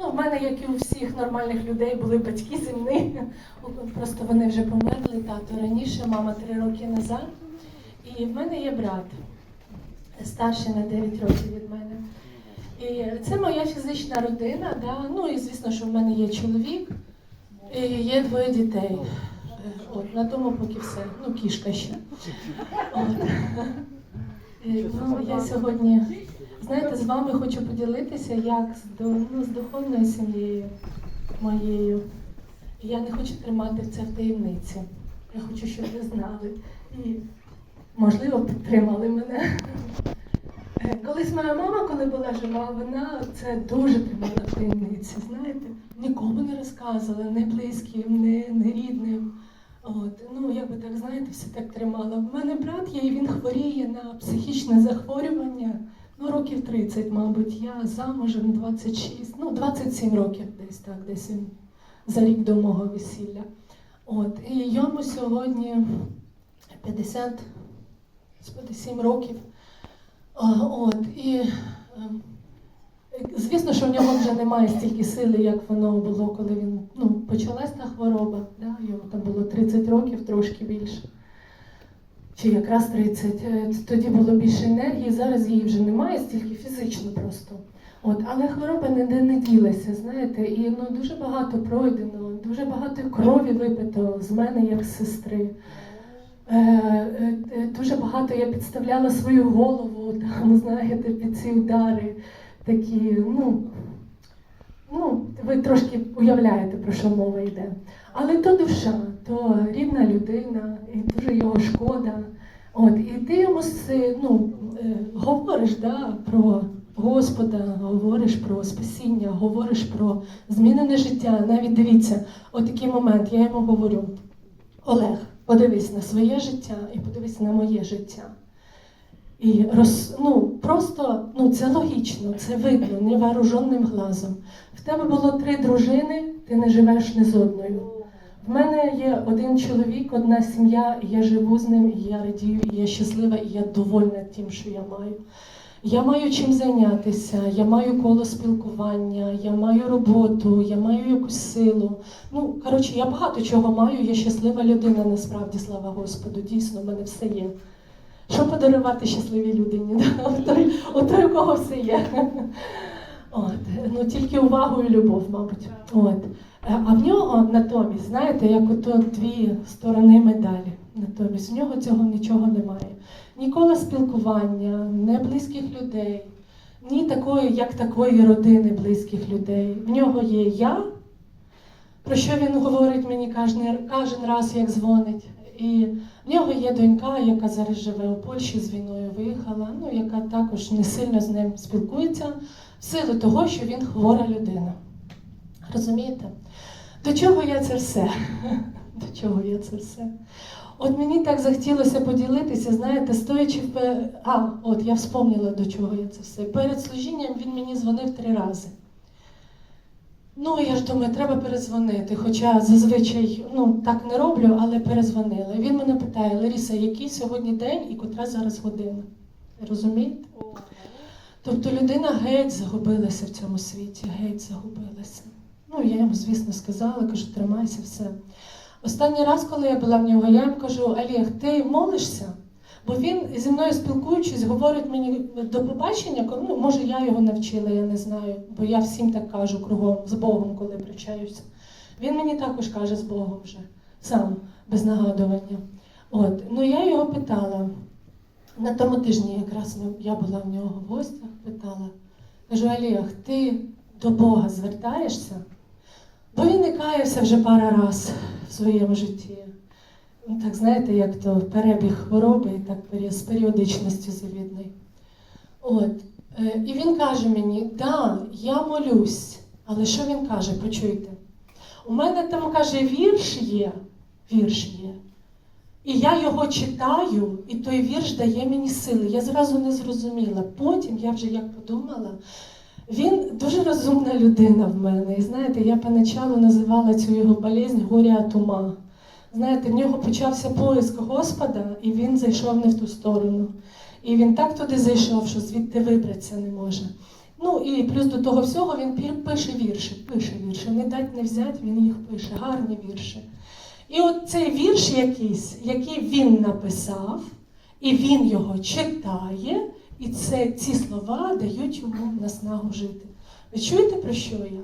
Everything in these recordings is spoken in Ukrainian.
Ну, в мене, як і у всіх нормальних людей, були батьки земні. Просто вони вже померли, тато раніше, мама три роки назад. І в мене є брат, старший на 9 років від мене. І це моя фізична родина, да? ну і звісно, що в мене є чоловік, і є двоє дітей. Е, От, на тому поки все. Ну, кішка ще. От. Ну, я сьогодні, знаєте, з вами хочу поділитися, як з, ну, з духовною сім'єю моєю. Я не хочу тримати це в таємниці. Я хочу, щоб ви знали. І, можливо, підтримали мене. Е, Колись моя мама, коли була жива, вона це дуже тримала в таємниці, знаєте. Нікому не розказувала, не близьким, не, не рідним. От, ну, як би так, знаєте, все так тримала. В мене брат є, і він хворіє на психічне захворювання. Ну, років 30, мабуть. Я замужем 26, ну, 27 років десь так, десь він за рік до мого весілля. От, і йому сьогодні 50, господи, 7 років. От, і ем, звісно, що в нього вже немає стільки сили, як воно було, коли він ну, почалась та хвороба. Да? Йому там було 30 років, трошки більше. Чи якраз 30. Е, Тоді було більше енергії, зараз її вже немає, стільки фізично просто. От, але хвороба ніде не ділася, знаєте, і ну, дуже багато пройдено, дуже багато крові випито з мене як з сестри. Е, е, е, Дуже багато я підставляла свою голову, там, знаєте, під ці удари такі, ну, ви трошки уявляєте, про що мова йде. Але то душа, то рідна людина, і дуже його шкода. От, і ти йому ну, е, говориш да, про Господа, говориш про спасіння, говориш про змінене життя. Навіть дивіться, от такий момент, я йому говорю: Олег, подивись на своє життя і подивись на моє життя. І роз, ну, просто ну, це логічно, це видно невооруженим глазом. В тебе було три дружини, ти не живеш ні з одною. В мене є один чоловік, одна сім'я, і я живу з ним, і я радію, і я щаслива, і я довольна тим, що я маю. Я маю чим зайнятися, я маю коло спілкування, я маю роботу, я маю якусь силу. Ну, коротше, я багато чого маю, я щаслива людина, насправді, слава Господу. Дійсно, в мене все є. Що подарувати щасливій людині? да? У у у кого все є. От. Ну, тільки увагу і любов, мабуть. От. Е, А в нього натомість, знаєте, як ото дві сторони медалі. Натомість в нього цього нічого немає. Ніколи спілкування, не близьких людей, ні такої, як такої родини близьких людей. В нього є я, про що він говорить мені кожен, раз, як дзвонить. В нього є донька, яка зараз живе у Польщі з війною виїхала, ну яка також не сильно з ним спілкується, в силу того, що він хвора людина. Розумієте? До чого я це все? До чого я це все? От мені так захотілося поділитися, знаєте, стоячи в. А, от я вспомнила, до чого я це все. Перед служінням він мені дзвонив три рази. Ну, я ж думаю, треба перезвонити. Хоча зазвичай ну, так не роблю, але перезвонила. Він мене питає, Ларіса, який сьогодні день і котра зараз година? Розумієте? Тобто людина геть загубилася в цьому світі, геть загубилася. Ну, я йому, звісно, сказала, кажу, тримайся, все. Останній раз, коли я була в нього, я йому кажу, Олег, ти молишся? Бо він зі мною спілкуючись, говорить мені до побачення, ну, може я його навчила, я не знаю, бо я всім так кажу кругом, з Богом, коли причаюся. Він мені також каже з Богом вже, сам, без нагадування. От, ну я його питала. На тому тижні якраз я була в нього в гостях, питала. Кажу, Олег, ти до Бога звертаєшся? Бо він не каявся вже пара раз в своєму житті. Ну, так знаєте, як то перебіг хвороби так з періодичністю завідний. От. Е, І він каже мені, да, я молюсь. Але що він каже, почуйте? У мене там каже, вірш є, вірш є. І я його читаю, і той вірш дає мені сили. Я зразу не зрозуміла. Потім я вже як подумала, він дуже розумна людина в мене. І знаєте, я поначалу називала цю його болезнь горя от ума. Знаєте, в нього почався поиск Господа, і він зайшов не в ту сторону. І він так туди зайшов, що звідти вибратися не може. Ну і плюс до того всього він пише вірші, пише вірші. Не дать не взять, він їх пише, гарні вірші. І от цей вірш якийсь, який він написав, і він його читає, і це, ці слова дають йому наснагу жити. Ви чуєте про що я?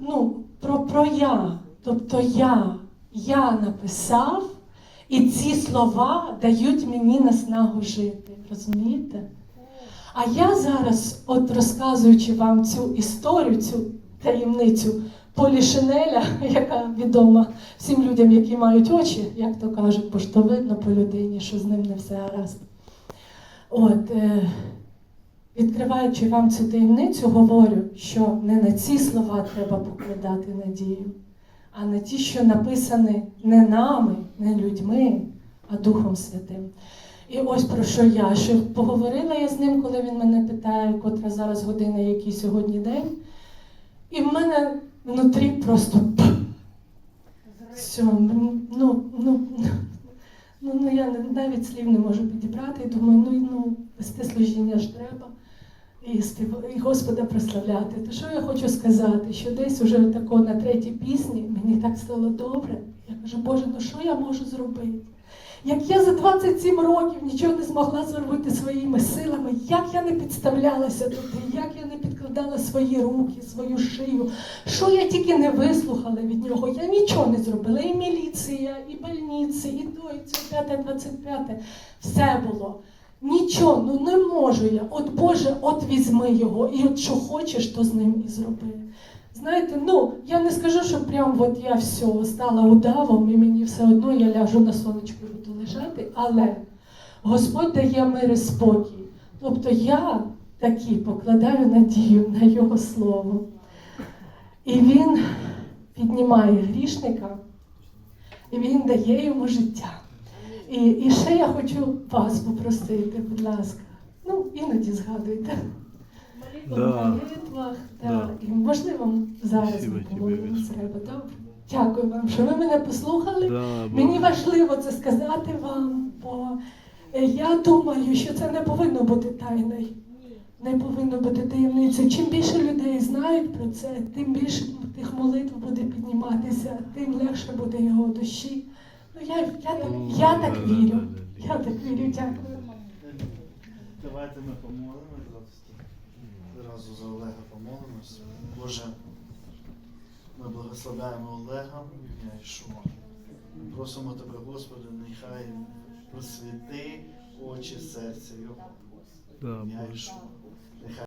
Ну, про, про я. Тобто я. Я написав, і ці слова дають мені наснагу жити. Розумієте? А я зараз, от розказуючи вам цю історію, цю таємницю Полі Шинеля, яка відома всім людям, які мають очі, як то кажуть, бо ж то видно по людині, що з ним не все гаразд. От, е, відкриваючи вам цю таємницю, говорю, що не на ці слова треба покладати надію, а на ті, що написані не нами, не людьми, а Духом Святим. І ось про що я. Що поговорила я з ним, коли він мене питає, котра зараз година, який сьогодні день. І в мене внутрі просто все, ну, ну, ну, ну, ну я навіть слів не можу підібрати. І думаю, ну, ну вести служіння ж треба. І, спів... і Господа прославляти. То що я хочу сказати? Що десь уже тако на третій пісні мені так стало добре. Я кажу, Боже, ну що я можу зробити? Як я за 27 років нічого не змогла зробити своїми силами, як я не підставлялася туди, як я не підкладала свої руки, свою шию, що я тільки не вислухала від нього, я нічого не зробила. І міліція, і больниці, і то, і це п'яте, двадцять п'яте. Все було. Нічого, ну не можу я. От Боже, от візьми його, і от що хочеш, то з ним і зроби. Знаєте, ну я не скажу, що прям от я все стала удавом, і мені все одно я ляжу на сонечку і буду лежати, але Господь дає мир і спокій. Тобто я таки покладаю надію на Його слово. І Він піднімає грішника, і Він дає йому життя. І, і ще я хочу вас попросити, будь ласка. Ну, іноді згадуйте. Да. молитвах, да. Да. і можливо зараз ми помолимось треба. Добре? Дякую вам, що ви мене послухали. Да, Мені важливо це сказати вам, бо е, я думаю, що це не повинно бути тайною. Не повинно бути таємницею. Чим більше людей знають про це, тим більше тих молитв буде підніматися, тим легше буде його душі. Ну я, я, так, я так вірю. Я так вірю, дякую. Давайте ми помолимось зразу. За Олега помолимось. Боже, ми благословляємо Олега ім'я Ішуа. Просимо тебе, Господи, нехай просвіти очі серця його. Ім'я Боже. Ішуа.